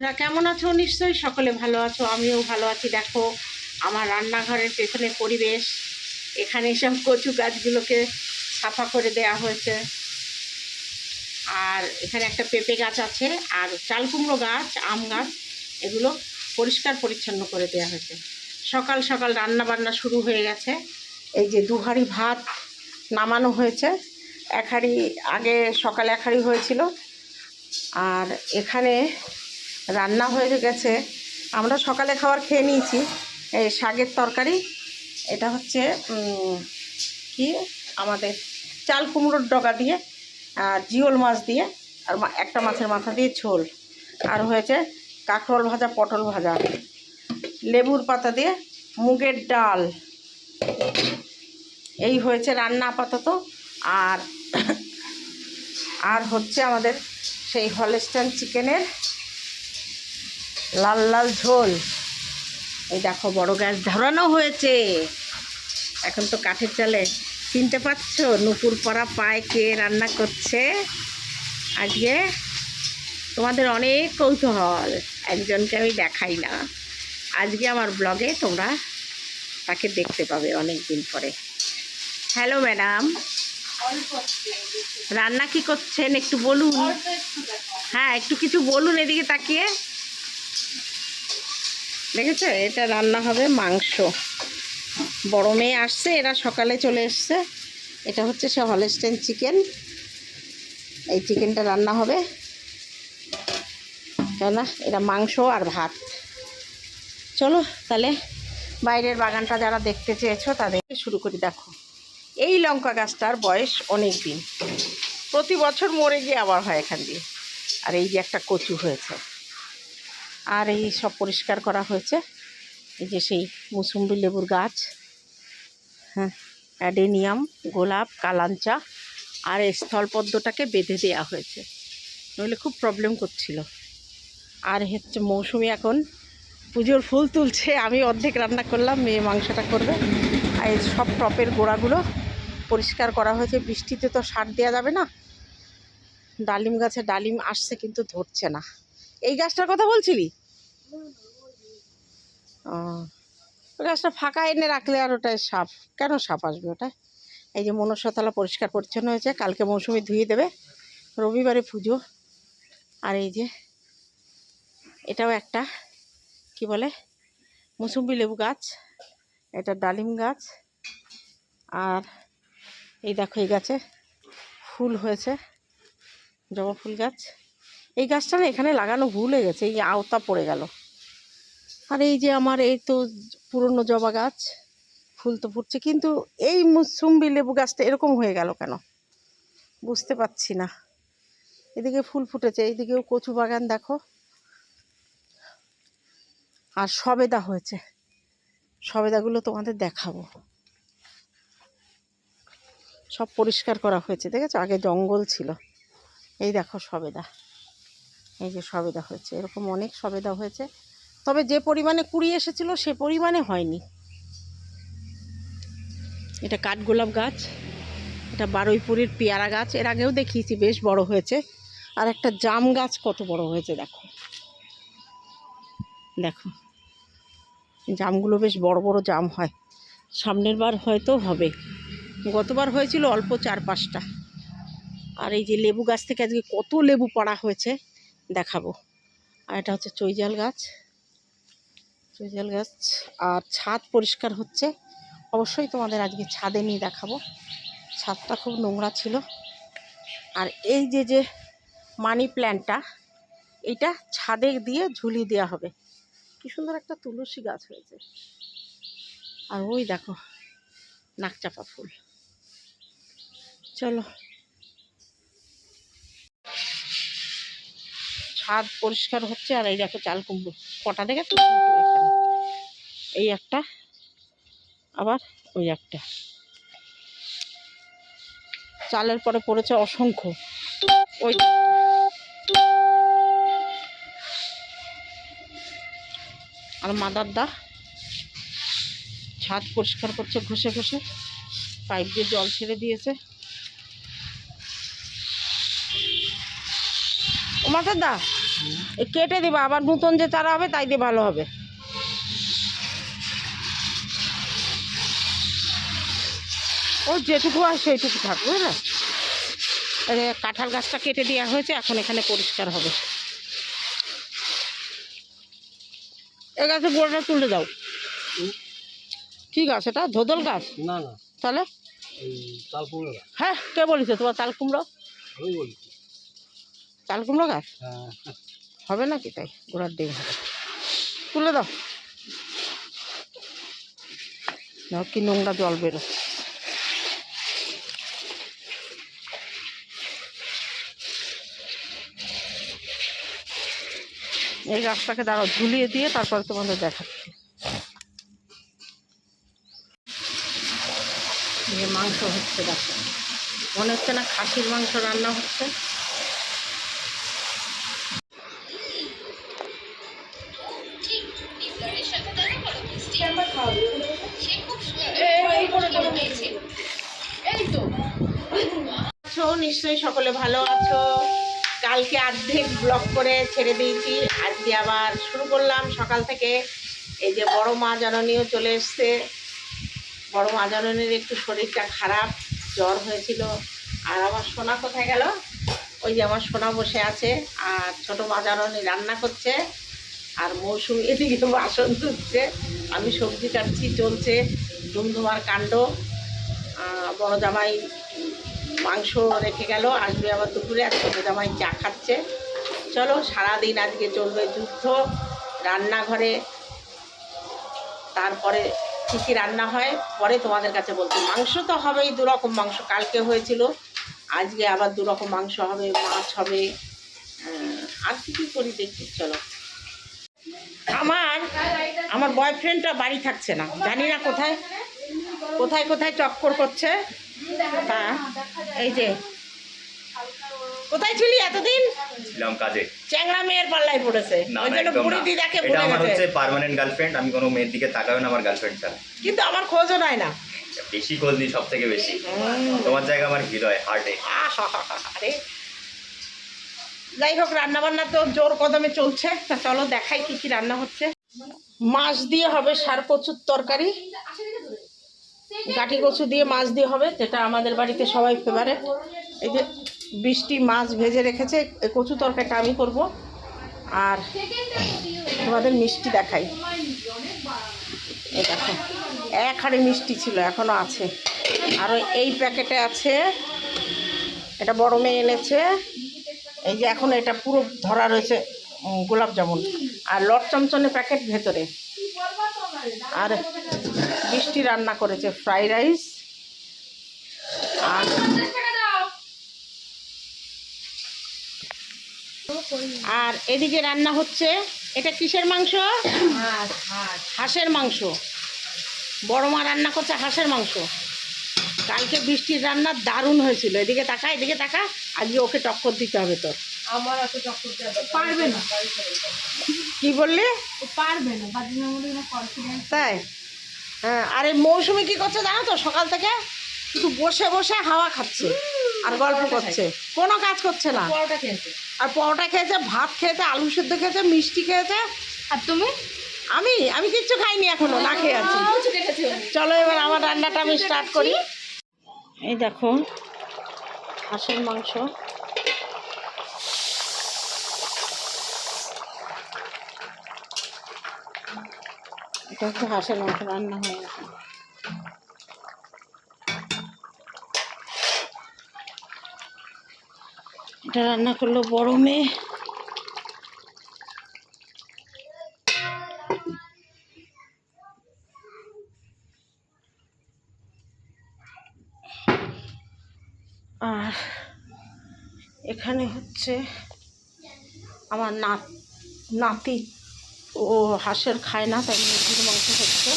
তোমরা কেমন আছো? নিশ্চয়ই সকলে ভালো আছো, আমিও ভালো আছি। দেখো, আমার রান্নাঘরের পেছনে পরিবেশ। এখানে সব কচু গাছগুলোকে সাফা করে দেয়া হয়েছে। আর এখানে একটা পেঁপে গাছ আছে, আর চাল কুমড়ো গাছ, আম গাছ, এগুলো পরিষ্কার পরিচ্ছন্ন করে দেওয়া হয়েছে। সকাল সকাল রান্না বান্না শুরু হয়ে গেছে। এই যে দু হাঁড়ি ভাত নামানো হয়েছে। এক হাঁড়ি আগে সকালে এক হাঁড়ি হয়েছিল। আর এখানে রান্না হয়ে গেছে। আমরা সকালে খাবার খেয়ে নিয়েছি। এই শাকের তরকারি, এটা হচ্ছে কি? আমাদের চাল কুমড়োর ডগা দিয়ে, আর জিওল মাছ দিয়ে, আর একটা মাছের মাথা দিয়ে ঝোল। আর হয়েছে কাঁকরোল ভাজা, পটল ভাজা। লেবুর পাতা দিয়ে মুগের ডাল। এই হয়েছে রান্না আপাতত। আর আর হচ্ছে আমাদের সেই হলস্টান চিকেনের লাল লাল ঝোল। এই দেখো, বড় গ্যাস ধরানো হয়েছে। এখন তো কাঠের চালে চিনতে পারছ, নুপুর পরা পায় কে রান্না করছে? আজকে তোমাদের অনেক কৌতূহল, একজনকে আমি দেখাই না। আজকে আমার ব্লগে তোমরা তাকে দেখতে পাবে অনেক দিন পরে। Hello, madam. রান্না কি করছেন একটু বলুন। হ্যাঁ একটু কিছু বলুন এদিকে তাকিয়ে। দেখেছ? এটা রান্না হবে মাংস। বড় মেয়ে আসছে, এরা সকালে চলে এসছে। এটা হচ্ছে সে হলস্টেন চিকেন এই চিকেনটা রান্না হবে। কেননা এটা মাংস আর ভাত। চলো, তাহলে বাইরের বাগানটা যারা দেখতে চেয়েছো তাদেরকে শুরু করি, দেখো। এই লঙ্কা গাছটার বয়স অনেক দিন। প্রতি বছর মরে গিয়ে আবার হয় এখান দিয়ে। আর এই যে একটা কচু হয়েছে। আর এই সব পরিষ্কার করা হয়েছে। এই যে সেই মুসুম্বি লেবুর গাছ হ্যাঁ অ্যাডেনিয়াম, গোলাপ, কালাঞ্চা আর এই স্থলপদ্মটাকে বেঁধে দেওয়া হয়েছে। নইলে খুব প্রবলেম করছিল। আর হচ্ছে মৌসুমি এখন পুজোর ফুল তুলছে। আমি অর্ধেক রান্না করলাম, মেয়ে মাংসটা করবে। আর এই সব টপের গোড়াগুলো পরিষ্কার করা হয়েছে। বৃষ্টিতে তো সার দেওয়া যাবে না। ডালিম গাছে ডালিম আসছে কিন্তু ধরছে না। এই গাছটার কথা বলছিলি? ও গাছটা ফাঁকা এনে রাখলে আর ওটায় সাপ, কেন সাপ আসবে ওটায়? এই যে মনসাতলা পরিষ্কার পরিচ্ছন্ন হয়েছে, কালকে মৌসুমি ধুয়ে দেবে, রবিবারে পুজো। আর এই যে, এটাও একটা, কি বলে, মুসুম্বি লেবু গাছ, এটা ডালিম গাছ। আর এই দেখো এই গাছে ফুল হয়েছে, জবা ফুল গাছ। এই গাছটা না এখানে লাগানো ভুল হয়ে গেছে, এই আওতা পড়ে গেল। আর এই যে আমার এই তো পুরনো জবা গাছ, ফুল তো ফুটছে, কিন্তু এই মুসুম্বি লেবু গাছটা এরকম হয়ে গেল কেন? বুঝতে পারছি না। এদিকে ফুল ফুটেছে, এইদিকেও কচু বাগান দেখো। আর সবেদা হয়েছে, সবেদাগুলো তোমাদের দেখাবো। সব পরিষ্কার করা হয়েছে, দেখেছ? আগে জঙ্গল ছিল। এই দেখো সবেদা। এই যে সবেদা হয়েছে। এরকম অনেক সবেদা হয়েছে। তবে যে পরিমাণে কুড়ি এসেছিল, সে পরিমাণে হয়নি। এটা কাঠগোলাপ গাছ, এটা বারুইপুরের পেয়ারা গাছ, এর আগেও দেখিয়েছি, বেশ বড় হয়েছে। আর একটা জাম গাছ কত বড় হয়েছে, দেখো। দেখো। জামগুলো বেশ বড় বড় জাম হয়। সামনের বার হয়তো হবে। গতবার হয়েছিল অল্প চার পাঁচটা। আর এই যে লেবু গাছ থেকে আজকে কত লেবু পাড়া হয়েছে দেখাবো। আর এটা হচ্ছে চৈজাল গাছ। চৈজাল গাছ আর ছাদ পরিষ্কার হচ্ছে। অবশ্যই তোমাদের আজকে ছাদে নিয়ে দেখাবো। ছাদটা খুব নোংরা ছিল। আর এই যে যে মানি প্ল্যান্টটা এইটা ছাদে দিয়ে ঝুলিয়ে দেওয়া হবে। কি সুন্দর একটা তুলসী গাছ হয়েছে। আর ওই দেখো নাকচাপা ফুল। চলো ছাদ পরিষ্কার হচ্ছে আর এই দেখো চাল কুমড়ো। কটা দেখেছ? এই একটা, আবার ওই একটা। চালের পরে পড়েছে অসংখ্য। ওই আর মাদার দা ছাদ পরিষ্কার করছে ঘষে ঘষে। পাইপ দিয়ে জল ছেড়ে দিয়েছে। ও দা? কেটে দেবা আবার নতুন যে চারা হবে তাই দিয়ে ভালো হবে। ও যেটুকু হয় সেইটুকু থাকবে না এই কাঁঠাল গাছটা কেটে দেওয়া হয়েছে এখন এখানে পরিষ্কার হবে। এ গাছের গোড়াটা তুলে দাও। কি গাছ এটা? ধোদল গাছ? না না। তাহলে? গাছ। হ্যাঁ কে বলেছে? তোমার তাল কুমড়ো? আমি বলছি। তাল কুমড়ো গাছ? হ্যাঁ। হবে নাকি তাই? গোড়ার ডিম হবে। তুলে দাও। দাও কি নোংরা জল বেরো এই গাছটাকে দাঁড়াও ঝুলিয়ে দিয়ে তারপরে তোমাদের দেখাচ্ছি। মাংস হচ্ছে দেখো। মনে হচ্ছে না খাসির মাংস রান্না হচ্ছে। নিশ্চয়ই সকলে ভালো আছো। কালকে অর্ধেক ব্লক করে ছেড়ে দিয়েছি। আজকে আবার শুরু করলাম সকাল থেকে। এই যে বড় মা জননীও চলে এসছে। বড় মা জননীর একটু শরীরটা খারাপ, জ্বর হয়েছিল। আর আমার সোনা কোথায় গেল? ওই যে আমার সোনা বসে আছে। আর ছোট মা জননী রান্না করছে। আর মৌসুমি এদিকে বাসন ধুচ্ছে। আমি সবজি কাটছি, চলছে। ধুমধুমার কাণ্ড। বড় জামাই মাংস রেখে গেল, আসবে আবার দুপুরে আর ছোটো জামাই চা খাচ্ছে। চলো, সারাদিন আজকে চলবে যুদ্ধ, রান্নাঘরে। তারপরে কী কী রান্না হয়, পরে তোমাদের কাছে বলছি। মাংস তো হবেই দু রকম মাংস কালকে হয়েছিল, আজকে আবার দু রকম মাংস হবে, মাছ হবে। আর কী কী করি দেখি, চলো। আমার আমার বয়ফ্রেন্ডটা বাড়ি থাকছে না, জানি না কোথায় কোথায় কোথায় চক্কর করছে। তা এই যে। কোথায় ছিলি এতদিন? ছিলাম কাজে। চ্যাংড়া মেয়ের পাল্লায় পড়েছে। ওই জন্য বুড়ি না। দিদাকে এটা আমার হচ্ছে পার্মানেন্ট গার্লফ্রেন্ড আমি কোনো মেয়ের দিকে তাকাবে না আমার গার্লফ্রেন্ড ছাড়া। কিন্তু আমার খোঁজও নেয় না। বেশি খোঁজ নিই সব থেকে বেশি তোমার জায়গা আমার হৃদয় হার্টে আরে যাই হোক রান্না বান্না তো জোর কদমে চলছে। তা চলো দেখাই কি কি রান্না হচ্ছে। মাছ দিয়ে হবে সার কচুর তরকারি। গাঠি কচু দিয়ে মাছ দিয়ে হবে, যেটা আমাদের বাড়িতে সবাই ফেভারেট এই যে বৃষ্টি মাছ ভেজে রেখেছে কচু তরকারিটা আমি করব। আর তোমাদের মিষ্টি দেখাই। দেখো, এক হাড়ি মিষ্টি ছিল এখনও আছে। আর এই প্যাকেটে আছে, এটা বড় মেয়ে এনেছে। এই যে এখন এটা পুরো ধরা রয়েছে গোলাপ জামুন। আর লট চমচনে প্যাকেট ভেতরে। আর বৃষ্টি রান্না করেছে ফ্রাইড রাইস আর আর এদিকে রান্না হচ্ছে এটা কিসের মাংস? হাঁসের মাংস। বড় মা রান্না করছে হাঁসের মাংস। কালকে বৃষ্টির রান্না দারুণ হয়েছিল। এদিকে তাকা এদিকে তাকা আজকে ওকে টক্কর দিতে হবে তোর। আমার পারবে না। কি বললি? পারবে না তাই? হ্যাঁ আর এই মৌসুমি কি করছে জানো তো? সকাল থেকে শুধু বসে বসে হাওয়া খাচ্ছে আর গল্প করছে। কোনো কাজ করছে না। পরোটা খেয়েছে। আর পরোটা খেয়েছে ভাত খেয়েছে আলু সেদ্ধ খেয়েছে মিষ্টি খেয়েছে। আর তুমি? আমি? আমি কিচ্ছু খাইনি এখনও না খেয়ে আছি। চলো এবার আমার রান্নাটা আমি স্টার্ট করি। এই দেখো হাঁসের মাংস। এটা হচ্ছে হাঁসের মাংস রান্না হয়ে গেছে এটা রান্না করল বড় মেয়ে। আর এখানে হচ্ছে আমার নাত নাতি। ও হাঁসের খায় না তাই মুরগির মাংস হচ্ছে।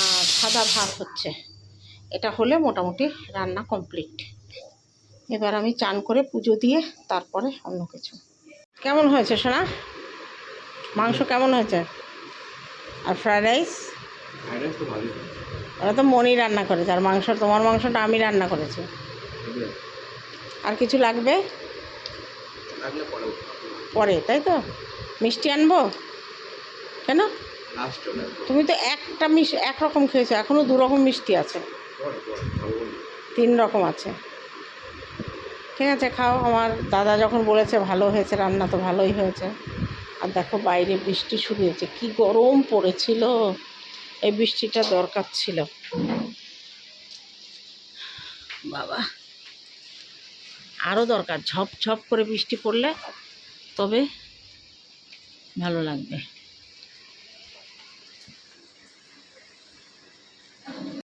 আর সাদা ভাত হচ্ছে। এটা হলে মোটামুটি রান্না কমপ্লিট এবার আমি চান করে পুজো দিয়ে তারপরে অন্য কিছু। কেমন হয়েছে সোনা? মাংস কেমন হয়েছে? আর ফ্রায়েড রাইস ওরা তো মনি রান্না করেছে আর মাংস তোমার মাংসটা আমি রান্না করেছি। আর কিছু লাগবে? পরে তাই তো? মিষ্টি আনব? কেন তুমি তো একটা মিশ একরকম খেয়েছো এখনও দু রকম মিষ্টি আছে। তিন রকম আছে। ঠিক আছে খাও। আমার দাদা যখন বলেছে ভালো হয়েছে রান্না তো ভালোই হয়েছে। আর দেখো বাইরে বৃষ্টি শুরু হয়েছে। কি গরম পড়েছিল। এই বৃষ্টিটা দরকার ছিল। বাবা আরও দরকার। ঝপ ঝপ করে বৃষ্টি পড়লে তবে ভালো লাগবে।